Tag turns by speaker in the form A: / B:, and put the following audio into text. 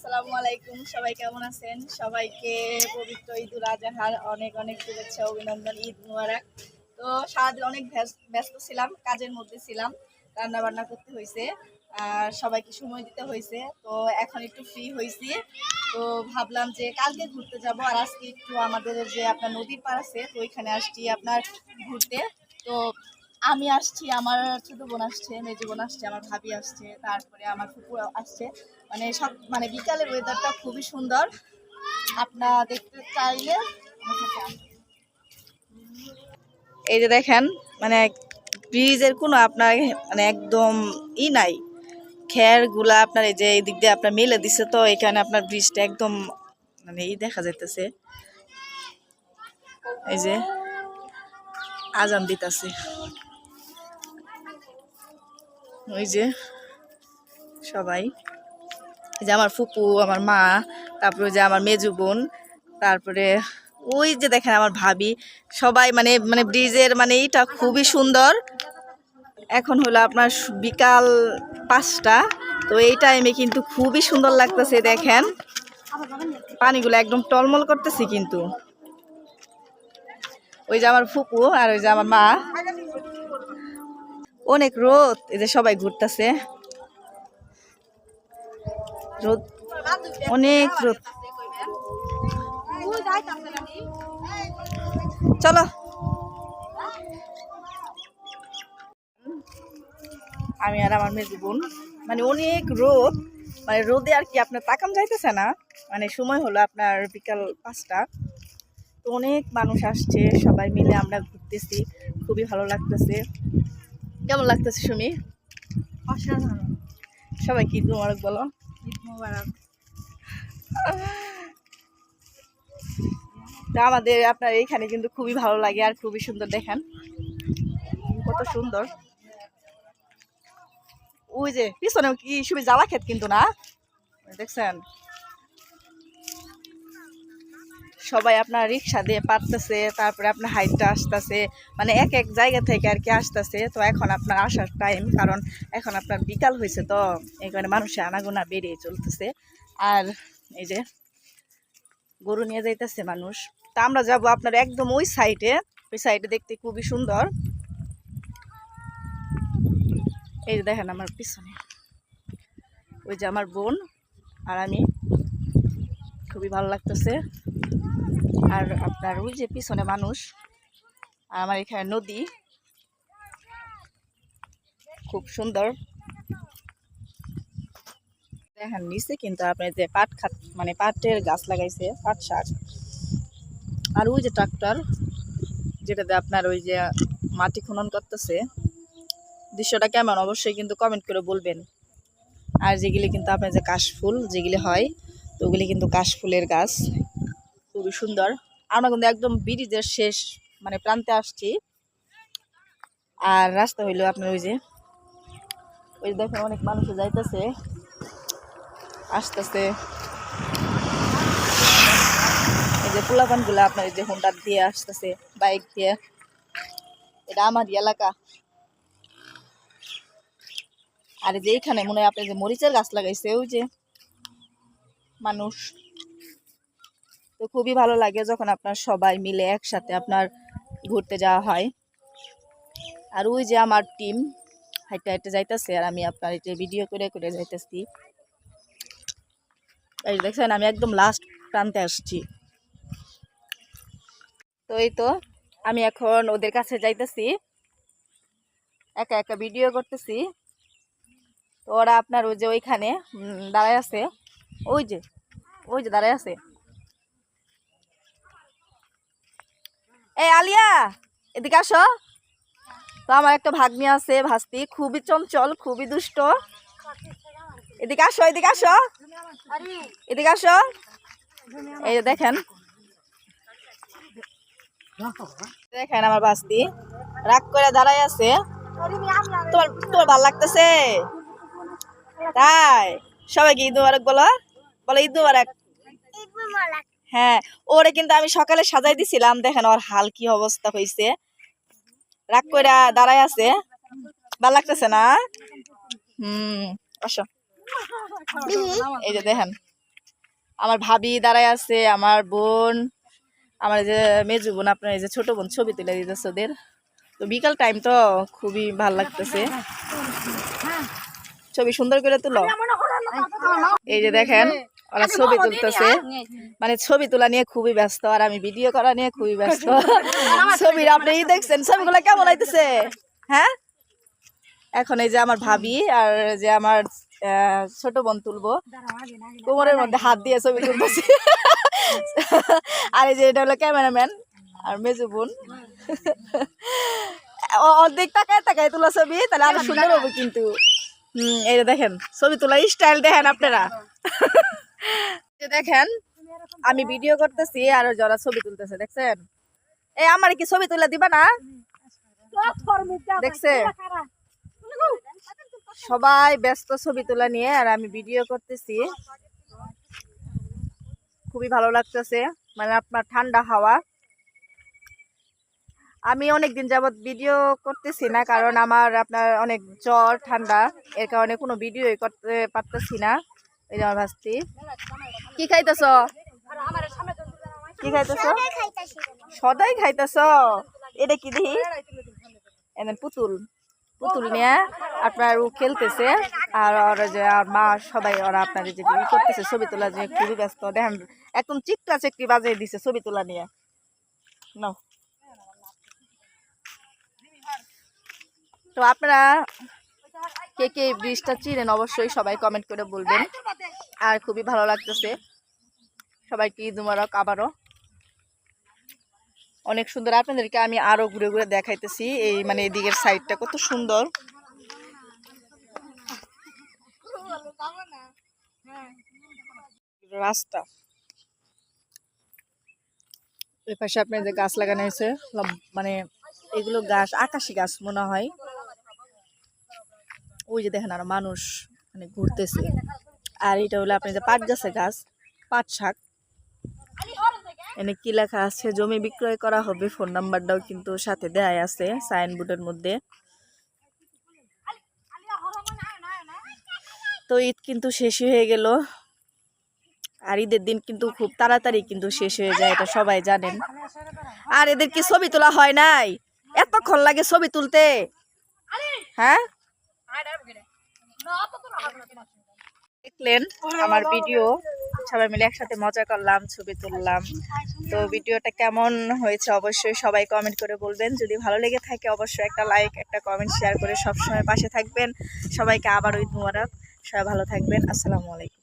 A: আসসালামু আলাইকুম, সবাই কেমন আছেন? সবাইকে পবিত্র ঈদুল আজহার অনেক অনেক শুভেচ্ছা, অভিনন্দন, ঈদ মুবারক। তো সারাদিন অনেক ব্যস- ব্যস্ত ছিলাম, কাজের মধ্যে ছিলাম রান্না বান্না করতে হয়েছে আর সবাইকে সময় দিতে হয়েছে তো এখন একটু ফ্রি হয়েছি তো ভাবলাম যে কালকে ঘুরতে যাব, আর আজকে একটু আমাদের যে আপনার নদীর পার আছে, তো ওইখানে আসছি আপনার ঘুরতে। তো আমি আসছি, আমার ছোট বোন আসছে, মেজো বোন আসছে, আমার ভাবি আসছে, তারপরে আমার ফুপু আসছে। মানে সব মানে বিকালের ওয়েদারটা খুবই সুন্দর। আপনারা দেখতে চাইলে। এই যে দেখেন মানে ব্রিজের কোনো আপনার মানে একদম ই নাই। খেরগুলা আপনার এই যে এই দিক দিয়ে আপনার মেলে দিছে তো, এখানে আপনার ব্রিজটা একদম মানে ই দেখা যাইতেছে। এই যে আজান দিতেছে। ওই যে সবাই। যে আমার ফুপু, আমার মা, তারপরে যে আমার মেজু বোন, তারপরে ওই যে দেখেন আমার ভাবি, সবাই মানে মানে ব্রিজের মানে এইটা খুবই সুন্দর। এখন হলো আপনার বিকাল পাঁচটা, তো এই টাইমে কিন্তু খুবই সুন্দর লাগতেছে, দেখেন। পানিগুলো একদম টলমল করতেছি কিন্তু। ওই যে আমার ফুপু আর ওই যে আমার মা। অনেক রোদ, এই যে সবাই ঘুরতেছে। রোদ, অনেক রোদ। চলো। আমি আর আমার মেজু বোন মানে অনেক রোদ মানে রোদে আর কি আপনার তাকাম যাইতেছে না। মানে সময় হলো আপনার বিকাল পাঁচটা। তো অনেক মানুষ আসছে, সবাই মিলে আমরা ঘুরতেছি, খুবই ভালো লাগতেছে। কেমন লাগতেছে সুমি?
B: অসাধারণ।
A: সবাই কি তোমার বলো।
B: ঈদ মোবারক।
A: তো আমাদের আপনার এইখানে কিন্তু খুবই ভালো লাগে আর খুবই সুন্দর দেখেন। কত সুন্দর। ওই যে পিছনে কি সুবি জ্বালা খেত কিন্তু না? দেখছেন? সবাই আপনার রিক্সা দিয়ে পারতেছে, তারপরে আপনার হাইটটা আসতেছে মানে এক এক জায়গা থেকে আর কি আসতেছে। তো এখন আপনার আসার টাইম কারণ এখন আপনার বিকাল হয়েছে তো, এই কারণে মানুষের আনাগোনা বেরিয়ে চলতেছে। আর এই যে গরু নিয়ে যাইতেছে মানুষ। তা আমরা যাব আপনার একদম ওই সাইডে ওই সাইডে দেখতে খুবই সুন্দর। এই যে দেখেন আমার পিছনে। ওই যে আমার বোন আর আমি। খুবই ভালো লাগতেছে। আর আপনার ওই যে পিছনে মানুষ আর আমার এখানে নদী। খুব সুন্দর। দেখেন, নিচে কিন্তু আপনার যে পাট খাত মানে পাটের গাছ লাগাইছে, পাট শাক। আর ওই যে ট্রাক্টর, যেটাতে আপনার ওই যে মাটি খনন করতেছে। দৃশ্যটা কেমন? অবশ্যই কিন্তু কমেন্ট করে বলবেন। আর যেগুলি কিন্তু আপনার যে কাশফুল যেগুলি হয়, তো ওগুলি কিন্তু কাশফুলের গাছ। খুবই সুন্দর। আমরা কিন্তু একদম ব্রিজের শেষ মানে প্রান্তে আসছি। আর রাস্তা হইল আপনার ওই যে ওই যে দেখেন অনেক মানুষ যাইতেছে, আসতেছে। এই যে পোলাপানগুলা আপনার যে হোন্ডা দিয়ে আসতেছে, বাইক দিয়ে। এটা আমার এলাকা। আর যে এইখানে মনে হয় আপনি যে মরিচের গাছ লাগাইছে, ওই যে মানুষ। তো খুবই ভালো লাগে যখন আপনার সবাই মিলে একসাথে আপনার ঘুরতে যাওয়া হয়। আর ওই যে আমার টিম হাইটে হাইটে যাইতেছে আর আমি আপনার এটা ভিডিও করে করে যাইতেছি। দেখছেন, আমি একদম লাস্ট প্রান্তে আসছি। তো এই তো, আমি এখন ওদের কাছে যাইতেছি। একা একা ভিডিও করতেছি। তো ওরা আপনার ওই যে ওইখানে দাঁড়ায় আছে। ওই যে ওই যে দাঁড়ায় আছে। এই আলিয়া, এদিকে আসো। তো আমার একটা ভাগ্নি আছে, ভাস্তি। খুবই চঞ্চল, খুবই দুষ্ট। এদিকে আসো এদিকে আসো। এদিকে আসো। এই দেখেন। দেখেন আমার ভাস্তি। রাগ করে দাঁড়ায় আছে। তোমার তোমার ভালো লাগতেছে? তাই। সবাই কি ঈদ মুবারক বলো। বলো, ঈদ হ্যাঁ ওরে কিন্তু আমি সকালে সাজাই দিছিলাম, দেখেন ওর হাল কি অবস্থা হয়েছে রাগ করে দাঁড়ায় আছে। ভালো লাগতেছে না? হুম, আসো। এই যে দেখেন, আমার ভাবি দাঁড়ায় আছে, আমার বোন, আমার যে মেজু বোন, আপনার এই যে ছোট বোন, ছবি তুলে দিতেছে ওদের। তো বিকাল টাইম তো খুবই ভালো লাগতেছে। ছবি সুন্দর করে তুলো। এই যে দেখেন ওরা ছবি তুলতেছে। মানে ছবি তোলা নিয়ে খুবই ব্যস্ত আর আমি ভিডিও করা নিয়ে খুবই ব্যস্ত। ছবির আপনি দেখছেন ছবিগুলো কেমন হইতেছে? হ্যাঁ? এখন এই যে আমার ভাবি আর যে আমার ছোট বোন তুলবো। কোমরের মধ্যে হাত দিয়ে ছবি তুলতেছি। আর এই যে এটা হলো ক্যামেরাম্যান আর মেজু বোন। অর্ধেক তাকায় তাকায় তোলা ছবি তাহলে আরও সুন্দর হবে কিন্তু। যে দেখেন, ছবি তোলা স্টাইল দেখেন আপনারা। দেখেন, আমি ভিডিও করতেছি আর যারা ছবি তুলতেছে, দেখছেন? এই, আমার কি ছবি তুলে দিবা না? দেখছে? সবাই ব্যস্ত ছবি তোলা নিয়ে আর আমি ভিডিও করতেছি। খুবই ভালো লাগতেছে। মানে আপনার ঠান্ডা হাওয়া। আমি অনেক দিন যাবত ভিডিও করতেছি না, কারণ আমার আপনার অনেক জ্বর, ঠান্ডা, এর কারণে কোনো ভিডিও করতে পারতেছি না। এই যে আমার ভাস্তি। কি খাইতেছ? কি খাইতেছ? সদাই খাইতেছ? এটা কি দেখি? এনে পুতুল। পুতুল নিয়ে আপনার ও খেলতেছে, আর ওর যে আর মা সবাই ওরা আপনার যে ই করতেছে, ছবি তোলা যে খুবই ব্যস্ত। দেখেন, একদম চিকটা চিকটি বাজিয়ে দিছে ছবি তোলা নিয়ে। নাও। তো আপনারা কে কে এই ব্রিজটা চিনেন অবশ্যই সবাই কমেন্ট করে বলবেন। আর খুবই ভালো লাগতেছে। সবাইকে ঈদ মুবারক আবারও। অনেক সুন্দর। আপনাদেরকে আমি আরও ঘুরে ঘুরে দেখাইতেছি। এই মানে এদিকের সাইডটা কত সুন্দর। রাস্তা। এই পাশে আপনার যে গাছ লাগানো হয়েছে। মানে এগুলো গাছ, আকাশি গাছ মনে হয়। ওই যে দেখেন আর মানুষ মানে ঘুরতেছে। আর এটা হলো আপনি যে পাট গাছের গাছ, পাট শাক। এনে কি লেখা আছে? জমি বিক্রয় করা হবে, ফোন নাম্বারটাও কিন্তু সাথে দেয়া আছে, সাইনবোর্ডের মধ্যে। তো ঈদ কিন্তু শেষই হয়ে গেল। আর ঈদের দিন কিন্তু খুব তাড়াতাড়ি কিন্তু শেষ হয়ে যায়, এটা সবাই জানেন। আর এদের কি ছবি তোলা হয় নাই? এতক্ষণ লাগে ছবি তুলতে। হ্যাঁ? দেখলেন আমার ভিডিও, সবাই মিলে একসাথে মজা করলাম, ছবি তুললাম। তো ভিডিওটা কেমন হয়েছে অবশ্যই সবাই কমেন্ট করে বলবেন। যদি ভালো লেগে থাকে অবশ্যই একটা লাইক একটা কমেন্ট শেয়ার করে সবসময় পাশে থাকবেন। সবাইকে আবার ওই মুবারক। সবাই ভালো থাকবেন। আসসালামু আলাইকুম।